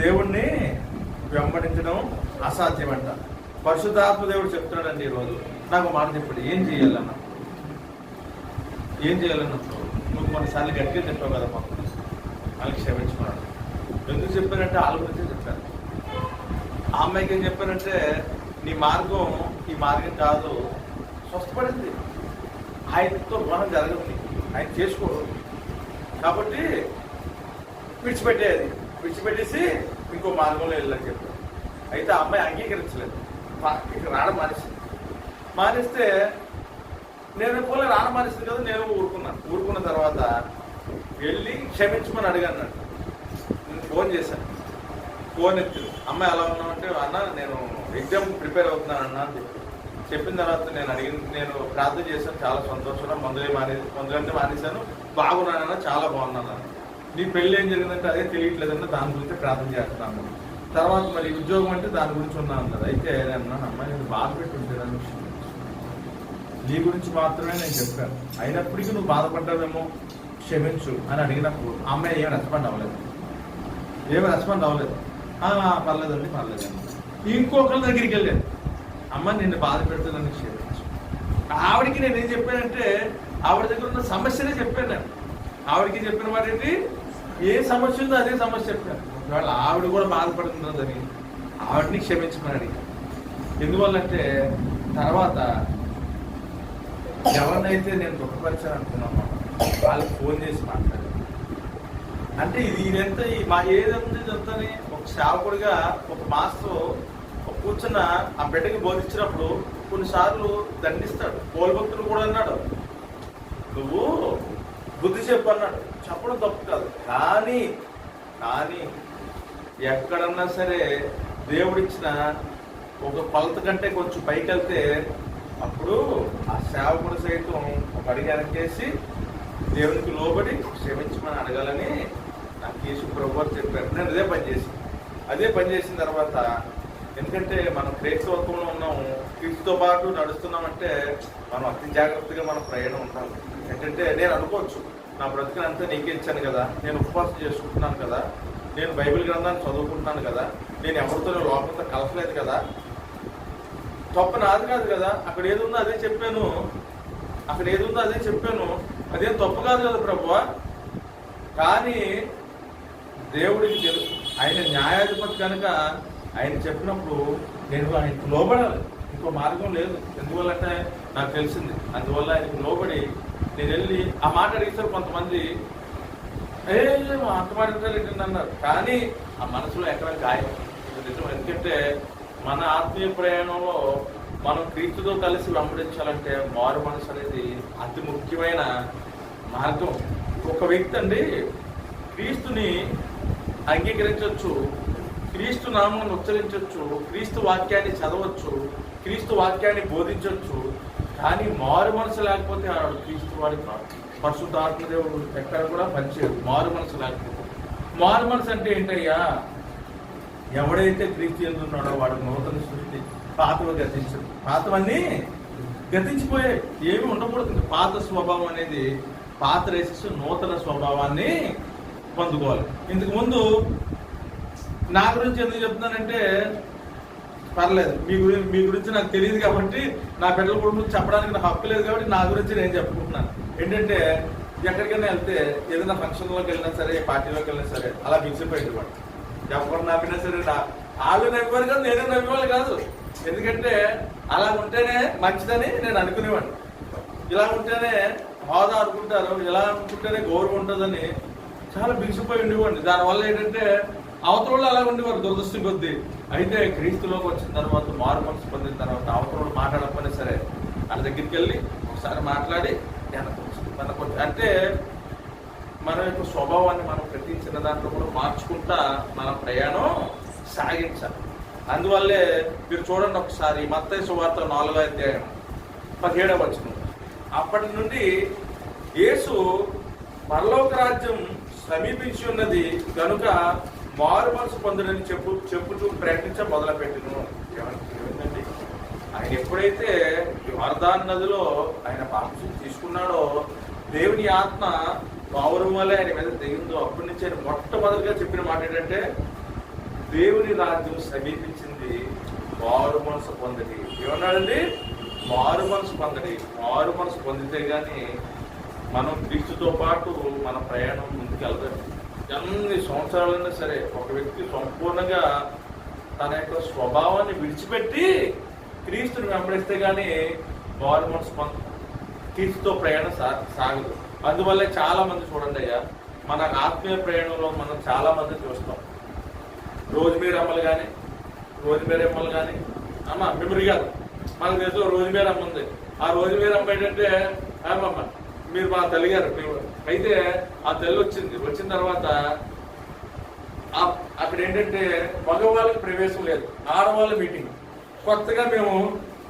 దేవుణ్ణి వెంబడించడం అంట పరిశుద్ధాత్మ దేవుడు చెప్తున్నాడండి ఈరోజు నాకు మాట చెప్పండి. ఏం చేయాలన్నా? ఏం చేయాలన్నప్పుడు నువ్వు కొన్నిసార్లు గట్టిగా చెప్పావు కదా మాకు. వాళ్ళకి క్షమించుకున్నాడు ఎందుకు చెప్పారంటే వాళ్ళ గురించే చెప్పారు ఆ అమ్మాయికి ఏం చెప్పారంటే నీ మార్గం ఈ మార్గం కాదు. స్వస్థపడింది. ఆయనతో రుణం జరగదు ఆయన చేసుకోడు. కాబట్టి విడిచిపెట్టేది. విడిచిపెట్టేసి ఇంకో మార్గంలో వెళ్ళని చెప్పారు. అయితే ఆ అమ్మాయి అంగీకరించలేదు. ఇక్కడ ఇక రావడం మానేసింది. మానేస్తే నేను పోలే రాడ మానేసింది కదా నేను ఊరుకున్నాను ఊరుకున్న తర్వాత వెళ్ళి క్షమించమని అడిగాను నేను ఫోన్ చేశాను. ఫోన్ ఎత్తు. అమ్మాయి ఎలా ఉన్నామంటే అన్న నేను ఎగ్జామ్ ప్రిపేర్ అవుతున్నాను అన్న అని చెప్పి చెప్పిన తర్వాత నేను అడిగిన నేను ప్రార్థన చేశాను. చాలా సంతోషంగా మందులే మానే మందులంటే మానేశాను. బాగున్నానన్న చాలా బాగున్నాను అన్న. నీ పెళ్ళి ఏం జరిగిందంటే అదే తెలియట్లేదన్న దాని గురించి ప్రార్థన చేస్తున్నాను తర్వాత మరి ఉద్యోగం అంటే దాని గురించి ఉన్నాను కదా. అయితే నేను అన్నాను అమ్మాయి నేను బాధ పెట్టుంటే నీ గురించి మాత్రమే నేను చెప్పాను. అయినప్పటికీ నువ్వు బాధపడ్డావేమో క్షమించు అని అడిగినప్పుడు అమ్మాయి ఏమి రెస్పాండ్ అవ్వలేదు. ఏమి రెస్పాండ్ అవ్వలేదు. "ఆ, పర్లేదండి పర్లేదండి ఇంకొకరి దగ్గరికి వెళ్ళాను. అమ్మ నిన్ను బాధ పెడుతుందని క్షమించు. ఆవిడికి నేను ఏం చెప్పానంటే ఆవిడ దగ్గర ఉన్న సమస్యనే చెప్పాను నేను. ఆవిడకి చెప్పిన మాట ఏంటి? ఏ సమస్య ఉందో అదే సమస్య చెప్పాను ఇవాళ ఆవిడ కూడా బాధపడుతున్నదని ఆవిడని క్షమించమని అడిగాను ఎందువల్లంటే తర్వాత ఎవరినైతే నేను దుఃఖపరిచాను అనుకున్నామో వాళ్ళకి ఫోన్ చేసి మాట్లాడాను. అంటే ఇది ఇదంతా ఈ మా ఏదంతా చెప్తాని ఒక సేవకుడిగా ఒక మాస్టర్ ఒక కూర్చున్న ఆ బిడ్డకి బోధించినప్పుడు కొన్నిసార్లు దండిస్తాడు. పోల్ భక్తులు కూడా అన్నాడు నువ్వు బుద్ధి చెప్పన్నాడు చెప్పడం తప్పు కాదు. కానీ కానీ ఎక్కడన్నా సరే దేవుడిచ్చిన ఒక కొలత కంటే కొంచెం పైకి వెళ్తే అప్పుడు ఆ సేవకుడు సైతం ఒక అడిగి వెనకేసి దేవునికి లోబడి క్షమించమని అడగాలని నాకు యేసు ప్రభు చెప్పారు. నేను అదే పని చేసి అదే పని చేసిన తర్వాత ఎందుకంటే మనం క్రైస్తవత్వంలో ఉన్నాము క్రీస్తుతో పాటు నడుస్తున్నామంటే మనం అతి జాగ్రత్తగా మన ప్రయాణం ఉండాలి. ఏంటంటే నేను అనుకోవచ్చు నా బ్రతికినంతా నీకే ఇచ్చాను కదా నేను ఉపవాసం చేసుకుంటున్నాను కదా నేను బైబిల్ గ్రంథాన్ని చదువుకుంటున్నాను కదా నేను ఎవరితో లోపలతో కలపలేదు కదా తప్ప నాది కాదు కదా అక్కడ ఏది ఉందో అదే చెప్పాను అక్కడ ఏది ఉందో అదే చెప్పాను అదేం తప్పు కాదు కదా ప్రభు కానీ దేవుడికి తెలుసు ఆయన న్యాయాధిపతి కనుక ఆయన చెప్పినప్పుడు నేను ఆయనకు లోబడాలి. ఇంకో మార్గం లేదు. ఎందువల్లంటే నాకు తెలిసింది. అందువల్ల ఆయనకు లోబడి నేను వెళ్ళి ఆ మాట అడిగితే కొంతమంది ఏ అంత మాట అన్నారు. కానీ ఆ మనసులో ఎక్కడ గాయం? నిజం. ఎందుకంటే మన ఆత్మీయ ప్రయాణంలో మనం క్రీస్తుతో కలిసి వెంబడించాలంటే మారు మనసు అనేది అతి ముఖ్యమైన మార్గం. ఒక వ్యక్తి అండి క్రీస్తుని అంగీకరించవచ్చు క్రీస్తు నామాన్ని ఉచ్చరించవచ్చు క్రీస్తు వాక్యాన్ని చదవచ్చు క్రీస్తు వాక్యాన్ని బోధించవచ్చు కానీ మారు మనసు లేకపోతే ఆడు క్రీస్తు వాడి కాదు. పరిశుద్ధాత్మదేవుడు ఎక్కడ కూడా పనిచేయదు మారు మనసు లేకపోతే. మారు మనసు అంటే ఏంటయ్యా? ఎవడైతే క్రీస్తు ఎందున్నాడో వాడు నూతన సృష్టి పాతలు గతించడు పాతవన్నీ గతించిపోయే ఏమి ఉండకూడదు. పాత స్వభావం అనేది పాత రేసెస్ నూతన స్వభావాన్ని పొందుకోవాలి. ఇంతకు ముందు నా గురించి ఎందుకు చెప్తున్నానంటే పర్లేదు. మీ గురించి మీ గురించి నాకు తెలియదు కాబట్టి నా బిడ్డల గురించి చెప్పడానికి నాకు హక్కు లేదు కాబట్టి నా గురించి నేను చెప్పుకుంటున్నాను. ఏంటంటే ఎక్కడికైనా వెళ్తే ఏదైనా ఫంక్షన్లోకి వెళ్ళినా సరే పార్టీలోకి వెళ్ళినా సరే అలా మిగిసిపోయింది వాడు. ఎవరు నవ్వినా సరే నా వాళ్ళు నవ్వేవారు కాదు నేను నవ్వేవాళ్ళు కాదు. ఎందుకంటే అలా ఉంటేనే మంచిదని నేను అనుకునేవాడిని. ఇలా ఉంటేనే హోదా అనుకుంటారు ఇలా అనుకుంటేనే గౌరవం ఉంటుందని చాలా బిగిసిపోయి ఉండేవాడిని. దానివల్ల ఏంటంటే అవతల అలా ఉండేవారు దురదృష్టం కొద్దీ. అయితే క్రీస్తులోకి వచ్చిన తర్వాత మారు మనసు పొందిన తర్వాత అవతల మాట్లాడకపోయినా సరే వాళ్ళ దగ్గరికి వెళ్ళి ఒకసారి మాట్లాడి మనకు అంటే మన యొక్క స్వభావాన్ని మనం ప్రతి చిన్న దాంట్లో కూడా మార్చుకుంటా మన ప్రయాణం సాగించాలి. అందువల్లే మీరు చూడండి ఒకసారి మత్తయ్య సువార్త నాలుగో అధ్యాయం పదిహేడవ వచ్చిన అప్పటి నుండి యేసు పరలోక రాజ్యం సమీపించి ఉన్నది కనుక మారు మనసు పొందడని చెప్పు చెప్పుతూ ప్రకటించ మొదలుపెట్టను. ఏమంటే ఆయన ఎప్పుడైతే వర్ధాన్ నదిలో ఆయన పాపం తీసుకున్నాడో దేవుని ఆత్మ గౌరవం వల్ల ఆయన మీద దిగిందో అప్పటి నుంచి ఆయన మొట్టమొదటిగా చెప్పిన మాట ఏంటంటే దేవుని రాజ్యం సమీపించింది మారు మనసు పొందడి. ఏమన్నాడండి? మారు మనసు పొందడి. మారు మనసు పొందితే గాని మనం క్రీస్తుతో పాటు మన ప్రయాణం ముందుకు ముందుకెళ్తాం ఎన్ని సంవత్సరాలైనా సరే ఒక వ్యక్తి సంపూర్ణంగా తన యొక్క స్వభావాన్ని విడిచిపెట్టి క్రీస్తుని వెంబడిస్తే కానీ మారు మనసు క్రీస్తుతో ప్రయాణం సా సాగదు. అందువల్లే చాలా మంది చూడండి అయ్యా మన ఆత్మీయ ప్రయాణంలో మనం చాలా మంది చూస్తాం. రోజుమీర అమ్మలు కానీ రోజుమీర అమ్మలు కానీ అమ్మ మెమరీ కాదు. మనకు తెలుసు రోజుమీర అమ్మ ఉంది. ఆ రోజుమీర అమ్మ ఏంటంటే అమ్మమ్మ మీరు మా తల్లి గారు అయితే ఆ తల్లి వచ్చింది. వచ్చిన తర్వాత అక్కడ ఏంటంటే మగవాళ్ళకి ప్రవేశం లేదు. ఆడవాళ్ళ మీటింగ్ కొత్తగా మేము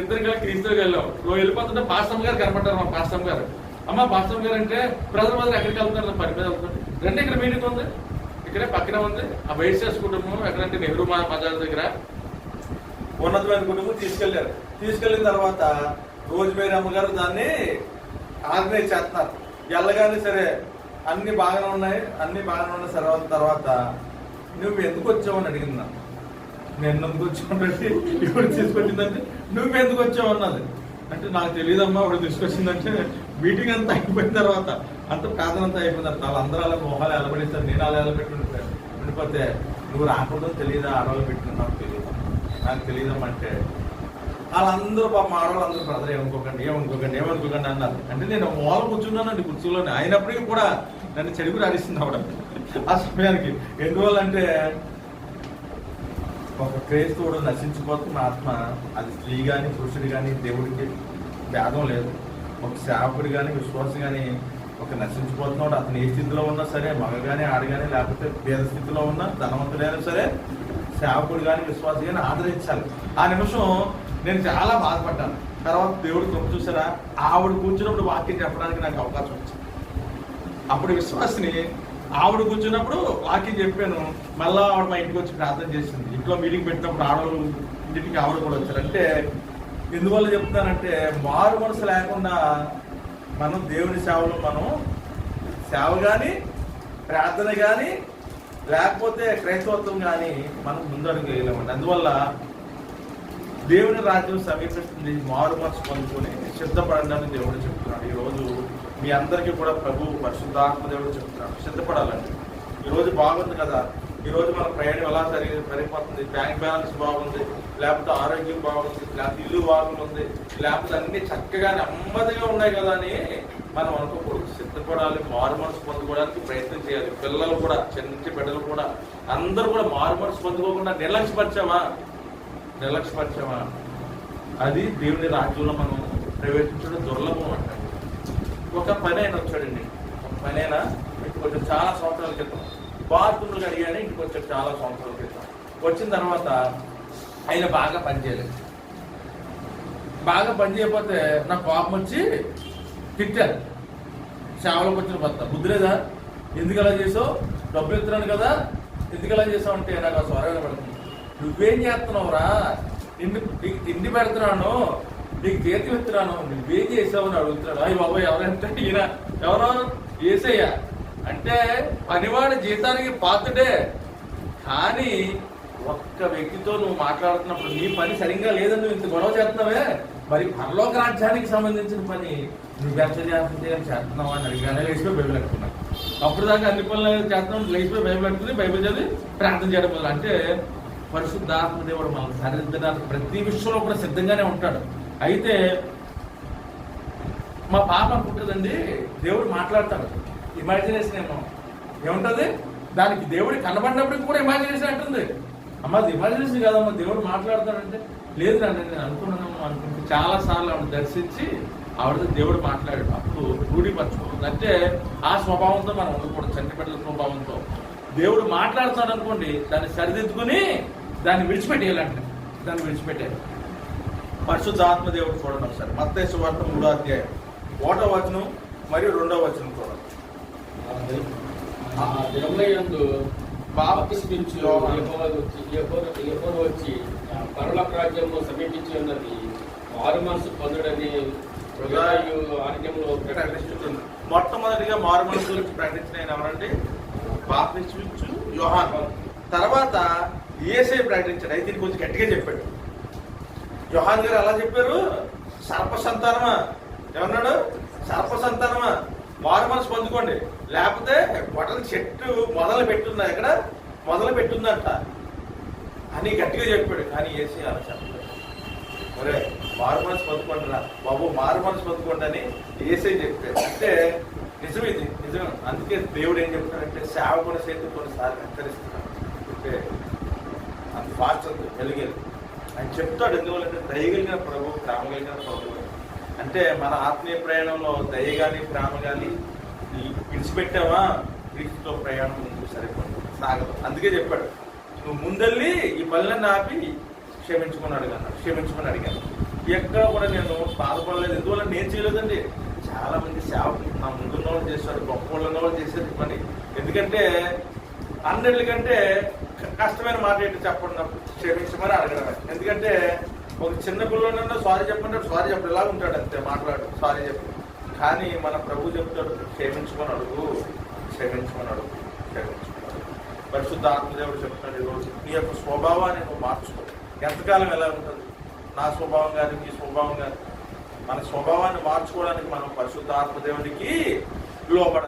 ఇద్దరు కలిసి వెళ్ళాం. నువ్వు వెళ్ళిపోతుంటే పాస్టమ్ గారు కనపడ్డారు మా పాస్టమ్ గారు. అమ్మ పాస్టమ్ గారు అంటే ప్రజలు మంది ఎక్కడికి వెళ్తున్నారు? పని మీద వెళ్తున్నారు. రెండు ఇక్కడ మీటింగ్ ఉంది. ఇక్కడే పక్కనే ఉంది. ఆ వైట్ చేసి కుటుంబం ఎక్కడంటే నెహ్రూ మా బజార్ దగ్గర. ఉన్నతమైన కుటుంబం తీసుకెళ్ళారు తీసుకెళ్ళిన తర్వాత రోజుమేరి అమ్మగారు దాన్ని ఆర్గనైజ్ చేస్తున్నారు. వెళ్ళగానే సరే అన్ని బాగానే ఉన్నాయి. అన్ని బాగానే ఉన్న తర్వాత తర్వాత నువ్వు ఎందుకు వచ్చావు అని అడిగింది నన్ను. నేను ఎందుకు వచ్చామంటే ఇప్పుడు తీసుకొచ్చిందంటే నువ్వు ఎందుకు వచ్చావు? అన్నది. అంటే నాకు తెలియదమ్మా ఇప్పుడు తీసుకొచ్చిందంటే మీటింగ్ అంతా అయిపోయిన తర్వాత. అంత ప్రార్థన అంతా అయిపోయిన తర్వాత వాళ్ళందరూ అలా మొహాలు ఎలబడిస్తారు నేను అలా ఎలబెట్టి ఉండిపోయాను ఉండిపోతే నువ్వు రాకుండా తెలియదా ఆడవాళ్ళు పెట్టిన నాకు తెలియదు నాకు తెలియదమ్మంటే వాళ్ళందరూ పాప ఆడవాళ్ళు అందరూ బ్రదర్ ఏమనుకోకండి ఏమనుకోకండి ఏమనుకోకండి అన్నారు. అంటే నేను మూల కూర్చున్నానండి కుర్చీలోనే అయినప్పటికీ కూడా నన్ను చెడుగు రాడిస్తుంది అవడం ఆ సమయానికి. ఎందువల్లంటే ఒక క్రైస్తవుడు నశించిపోతున్న ఆత్మ అది స్త్రీ కానీ పురుషుడు కానీ దేవుడికి భేదం లేదు. ఒక సేవకుడు కానీ విశ్వాసం కానీ ఒక నశించిపోతున్నాడు. అతను ఏ స్థితిలో ఉన్నా సరే మగ కానీ ఆడ కానీ లేకపోతే పేద స్థితిలో ఉన్నా ధనవంతుడైనా సరే సేవకుడు కానీ విశ్వాసం కానీ ఆదరించాలి. ఆ నిమిషం నేను చాలా బాధపడ్డాను. తర్వాత దేవుడు కృప చూసారా? ఆవిడ కూర్చున్నప్పుడు వాక్యం చెప్పడానికి నాకు అవకాశం వచ్చింది. అప్పుడు విశ్వాసిని ఆవిడ కూర్చున్నప్పుడు వాక్యం చెప్పాను. మళ్ళీ ఆవిడ మా ఇంటికి వచ్చి ప్రార్థన చేసింది. ఇంట్లో మీటింగ్ పెట్టినప్పుడు ఆడవాళ్ళు ఇంటికి ఆవిడ కూడా వచ్చారు. అంటే ఎందువల్ల చెప్తానంటే మారు మనసు లేకుండా మనం దేవుని సేవలో మనం సేవ కానీ ప్రార్థన కానీ లేకపోతే క్రైస్తవత్వం కానీ మనం ముందడుగు వేయలేమండి. అందువల్ల దేవుని రాజ్యం సమీపిస్తుంది మారు మనసు పొందుకొని సిద్ధపడండి దేవుడు చెప్తున్నాడు. ఈరోజు మీ అందరికీ కూడా ప్రభు పరిశుద్ధాత్మ దేవుడు చెప్తున్నాడు. సిద్ధపడాలండి. ఈరోజు బాగుంది కదా. ఈరోజు మన ప్రయాణం ఎలా సరి సరిపోతుంది? బ్యాంక్ బ్యాలెన్స్ బాగుంది. లేకపోతే ఆరోగ్యం బాగుంది. లేకపోతే ఇల్లు బాగుంది. లేకపోతే అన్ని చక్కగా నెమ్మదిగా ఉన్నాయి కదా అని మనం అనుకోకూడదు. సిద్ధపడాలి మారు మనసు పొందుకోవడానికి ప్రయత్నం చేయాలి. పిల్లలు కూడా చిన్న బిడ్డలు కూడా అందరూ కూడా మారు మనసు పొందుకోకుండా నిర్లక్ష్యపరిచామా? నిర్లక్ష్యపరిచామా? అది దేవుని రాజ్యంలో మనం ప్రవేశించడం దుర్లభం అంట ఒక పని అయినా వచ్చాడండి? ఒక పని అయినా కొంచెం చాలా సంవత్సరాల క్రితం. బాత్రూమ్లు కడిగానే ఇంటికి వచ్చాడు చాలా సంవత్సరాల క్రితం. వచ్చిన తర్వాత ఆయన బాగా పని చేయలేదు. బాగా పని చేయకపోతే నాకు కోపం వచ్చి తిట్టారు. సేవలకు వచ్చిన భర్త బుద్ధిలేదా ఎందుకు అలా చేసావు? డబ్బులు ఇస్తున్నాను కదా. ఎందుకు అలా చేసావు? అంటే నాకు ఆ స్వరం పడుతుంది నువ్వేం చేస్తున్నావురా? నిన్ను నీకు తిండి పెడుతున్నాను. నీకు చేతి ఇస్తున్నాను నువ్వేం చేసావు అని అడుగుతున్నాడు. అయ్యి బాబా ఎవరంటే ఈయన? ఎవరో? ఏసయ్య. అంటే పనివాడి జీతానికి పాత్రుడే. కానీ ఒక్క వ్యక్తితో నువ్వు మాట్లాడుతున్నప్పుడు నీ పని సరిగ్గా లేదని నువ్వు ఇంత గొడవ చేస్తున్నావే? మరి పరలోక రాజ్యానికి సంబంధించిన పని నువ్వు ఎంత చేస్తుంది చేస్తున్నావు అని అడిగానే లేచిపోయి బైబిల్ అనుకున్నాను అప్పుడు దాకా అన్ని పనులు చేస్తున్నావు లేచిపోయి బైబిల్ అనుకుని బైబిల్ చదివి ప్రార్థన చేయడం వల్ల అంటే పరిశుద్ధాత్మ దేవుడు మనల్ని సరిదిద్దడానికి ప్రతి విషయంలో కూడా సిద్ధంగానే ఉంటాడు. అయితే మా పాప అనుకుంటుందండి దేవుడు మాట్లాడతాడు. ఇమాజినేషన్ ఏమో. ఏముంటుంది? దానికి దేవుడి కనబడినప్పటికి కూడా ఇమాజినేషన్ అంటుంది. అమ్మ అది ఇమాజినేషన్ కాదమ్మా దేవుడు మాట్లాడతాడంటే. లేదు రండి నేను అనుకున్నాను అనుకుంటే చాలా సార్లు ఆవిడ దర్శించి ఆవిడతో దేవుడు మాట్లాడాడు. అప్పుడు రూఢిపరచుకోవద్దు అంటే ఆ స్వభావంతో మనం ఉండకూడదు చంటి స్వభావంతో. దేవుడు మాట్లాడుతాడు అనుకోండి దాన్ని సరిదిద్దుకుని దాన్ని విడిచిపెట్టేయాలంటే. దాన్ని విడిచిపెట్టాలి. పరిశుద్ధాత్మ దేవుడు చూడండి ఒకసారి. మత్తయి సువార్త మూడో అధ్యాయం. ఒకటో వచనం మరియు రెండో వచనం చూడండి. దినములందు. యెహోవా వచ్చి పరలోక రాజ్యము సమీపించి ఉన్నది మారు మనసు పొందడని మొట్టమొదటిగా మారు మనసు గురించి ప్రకటించిన ఎవరండి? బాప్తిస్మిచ్చు యోహాన్. తర్వాత ఏసై ప్రకటించాడు. అయితే కొంచెం గట్టిగా చెప్పాడు. జోహాన్ గారు అలా చెప్పారు సర్ప సంతానమా ఏమన్నాడు? సర్ప సంతానమా మారు మనసు పొందుకోండి. లేకపోతే బొటల చెట్టు మొదలు పెట్టుందా ఇక్కడ మొదలు పెట్టుందంట. అని గట్టిగా చెప్పాడు. కానీ ఏసీ అలా చెప్పలేదు. ఒరే మారు మనసు పొందుకోండి రా బాబు మారు మనసు పొందుకోండి అని ఏసీ చెప్పాడు. అంటే నిజమే ఇది నిజం అందుకే దేవుడు ఏం చెప్తాడంటే సేవకుని చేతి కొన్నిసార్లు హెచ్చరిస్తున్నాడు. అంటే అంత ఫాస్ట్ వెలిగేది ఆయన చెప్తాడు ఎందువల్లంటే దయగలిగిన ప్రభు ప్రేమ కలిగిన ప్రభు. అంటే మన ఆత్మీయ ప్రయాణంలో దయ కానీ ప్రేమ కానీ విడిచిపెట్టావా? క్రీస్తుతో ప్రయాణం ముందు సరిపోదు సాగదు. అందుకే చెప్పాడు నువ్వు ముందెళ్ళి ఈ పనులన్నీ ఆపి క్షమించుకుని అడిగాను క్షమించుకుని అడిగాను ఎక్కడ కూడా నేను బాధపడలేదు. ఎందువల్ల? నేను చేయలేదండి. చాలామంది సేవకులు నా ముందున్న వాళ్ళు చేశారు గొప్ప వాళ్ళు చేసేది వాళ్ళు చేశారు పని. ఎందుకంటే అన్నిటికంటే కంటే కష్టమైన మాట ఏంటి చెప్పండి నాకు. క్షమించమని అడగడమే. ఎందుకంటే ఒక చిన్న పిల్లలన్నా సారీ చెప్పండి సారీ చెప్పడు ఇలా ఉంటాడు అంతే మాట్లాడు సారీ చెప్పు. కానీ మన ప్రభు చెప్తాడు క్షమించుకొని అడుగు క్షమించుకొని అడుగు క్షమించమని అడుగు. పరిశుద్ధ ఆత్మదేవుడు చెప్తున్నాడు ఈరోజు నీ యొక్క స్వభావాన్ని నువ్వు మార్చుకో. ఎంతకాలం ఎలా ఉంటుంది? నా స్వభావం కానీ మీ స్వభావం కానీ మన స్వభావాన్ని మార్చుకోవడానికి మనం పరిశుద్ధ ఆత్మదేవునికి లోపడ